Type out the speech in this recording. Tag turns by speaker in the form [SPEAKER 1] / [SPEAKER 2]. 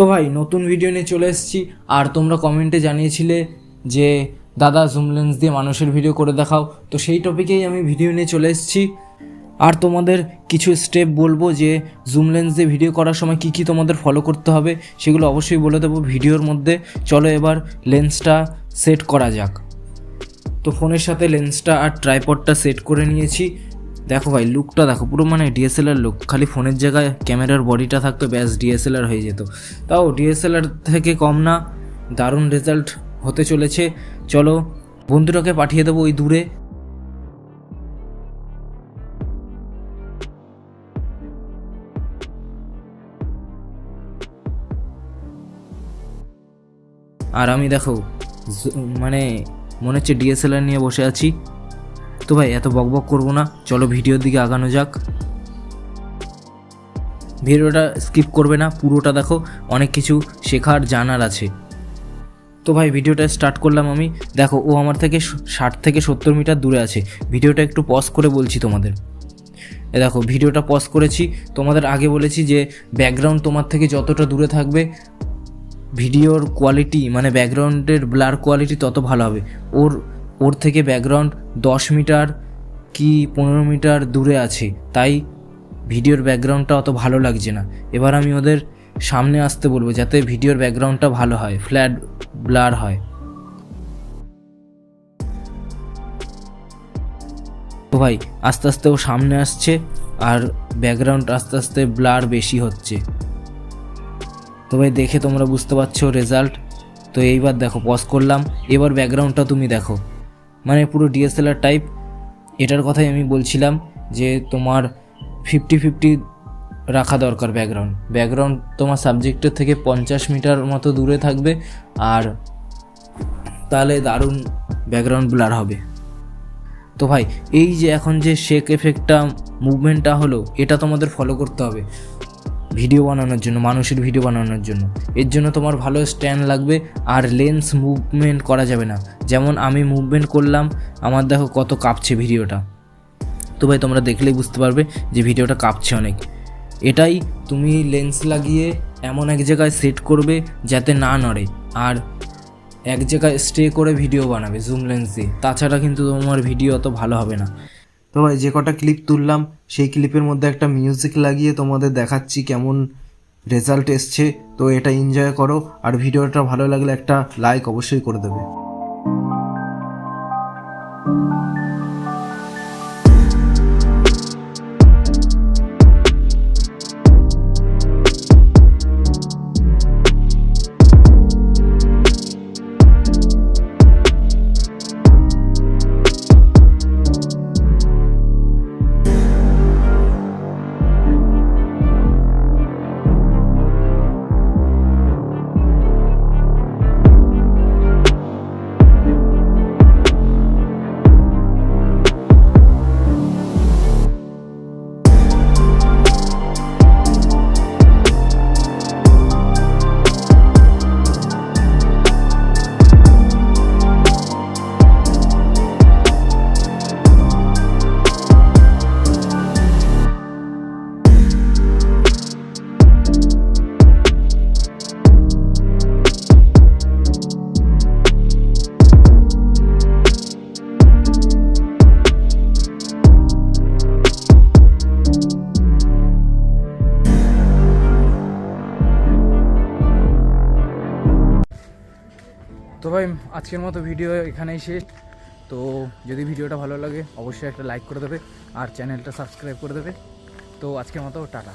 [SPEAKER 1] তো ভাই, নতুন ভিডিও নিয়ে চলে এসেছি। আর তোমরা কমেন্টে জানিয়েছিলে যে, দাদা জুম লেন্স দিয়ে মানুষের ভিডিও করে দেখাও। তো সেই টপিকেই আমি ভিডিও নিয়ে চলে এসেছি। আর তোমাদের কিছু স্টেপ বলব যে জুম লেন্স দিয়ে ভিডিও করার সময় কি কি তোমাদের ফলো করতে হবে, সেগুলো অবশ্যই বলে দেবো ভিডিওর মধ্যে। চলো এবার লেন্সটা সেট করা যাক। তো ফোনের সাথে লেন্সটা আর ট্রাইপডটা সেট করে নিয়েছি। দেখো ভাই লুকটা দেখো, পুরো মানে ডিএসএলআর লুক খালি ফোনের জায়গায় ক্যামেরার বডিটা থাকতো, ব্যাস ডিএসএলআর হয়ে যেত। তাও ডিএসএলআর থেকে কম না, দারুণ রেজাল্ট হতে চলেছে। চলো, বন্ধুটাকে পাঠিয়ে দেবো ওই দূরে। আর আমি দেখো মানে মনে হচ্ছে ডিএসএলআর নিয়ে বসে আছি। তো ভাই, এত বকবক করব না। চলো ভিডিওর দিকে আগানো যাক। ভিডিওটা স্কিপ করবে না, পুরোটা দেখো, অনেক কিছু শেখার জানার আছে। তো ভাই, ভিডিওটা স্টার্ট করলাম আমি। দেখো, ও আমার থেকে ষাট থেকে সত্তর মিটার দূরে আছে। ভিডিওটা একটু পজ করে বলছি তোমাদের। এ দেখো, ভিডিওটা পজ করেছি। তোমাদের আগে বলেছি যে ব্যাকগ্রাউন্ড তোমার থেকে যতটা দূরে থাকবে, ভিডিওর কোয়ালিটি মানে ব্যাকগ্রাউন্ডের ব্লার কোয়ালিটি তত ভালো হবে। ওর ওর থেকে ব্যাকগ্রাউন্ড দশ মিটার কি পনেরো মিটার দূরে আছে। তাই ভিডিওর ব্যাকগ্রাউন্ডটা অত ভালো লাগছে না। এবার আমি ওদের সামনে আসতে বলব যাতে ভিডিওর ব্যাকগ্রাউন্ডটা ভালো হয় ফ্ল্যাট ব্লার হয়। তো ভাই, আস্তে আস্তে ও সামনে আসছে আর ব্যাকগ্রাউন্ড আস্তে আস্তে ব্লার বেশি হচ্ছে। তো ভাই, দেখে তোমরা বুঝতে পারছ রেজাল্ট তো এইবার দেখো পজ করলাম। এবার ব্যাকগ্রাউন্ডটা তুমি দেখো। মানে পুরো ডিএসএলআর টাইপ এটার কথাই আমি বলছিলাম যে তোমার ফিফটি ফিফটি রাখা দরকার ব্যাকগ্রাউন্ড ব্যাকগ্রাউন্ড তোমার সাবজেক্টের থেকে পঞ্চাশ মিটার মতো দূরে থাকবে আর তাহলে দারুণ ব্যাকগ্রাউন্ড ব্লার হবে। তো ভাই, এই যে এখন যে শেক এফেক্টটা মুভমেন্টটা হলো, এটা তোমাদের ফলো করতে হবে। ভিডিও বানানোর জন্য, মানুষের ভিডিও বানানোর জন্য। এর জন্য তোমার ভালো স্ট্যান্ড লাগবে আর লেন্স মুভমেন্ট করা যাবে না। যেমন আমি মুভমেন্ট করলাম, আমার দেখো কত কাঁপছে ভিডিওটা তো ভাই, তোমরা দেখলেই বুঝতে পারবে যে ভিডিওটা কাঁপছে অনেক। এটাই তুমি লেন্স লাগিয়ে এমন এক জায়গায় সেট করবে যাতে না নড়ে। আর এক জায়গায় স্টে করে ভিডিও বানাবে জুম লেন্স তাছাড়া কিন্তু তোমার ভিডিও অত ভালো হবে না। তো ভাই যে কটা ক্লিপ তুললাম, সেই ক্লিপের মধ্যে একটা মিউজিক লাগিয়ে তোমাদের দেখাচ্ছি কেমন রেজাল্ট এসছে। তো এটা এনজয় করো। আর ভিডিওটা ভালো লাগলে একটা লাইক অবশ্যই করে দেবে। ভাই, আজকের মতো ভিডিও এখানেই শেষ। তো যদি ভিডিওটা ভালো লাগে, অবশ্যই একটা লাইক করে দেবে আর চ্যানেলটা সাবস্ক্রাইব করে দেবে। তো আজকের মতো, টাটা।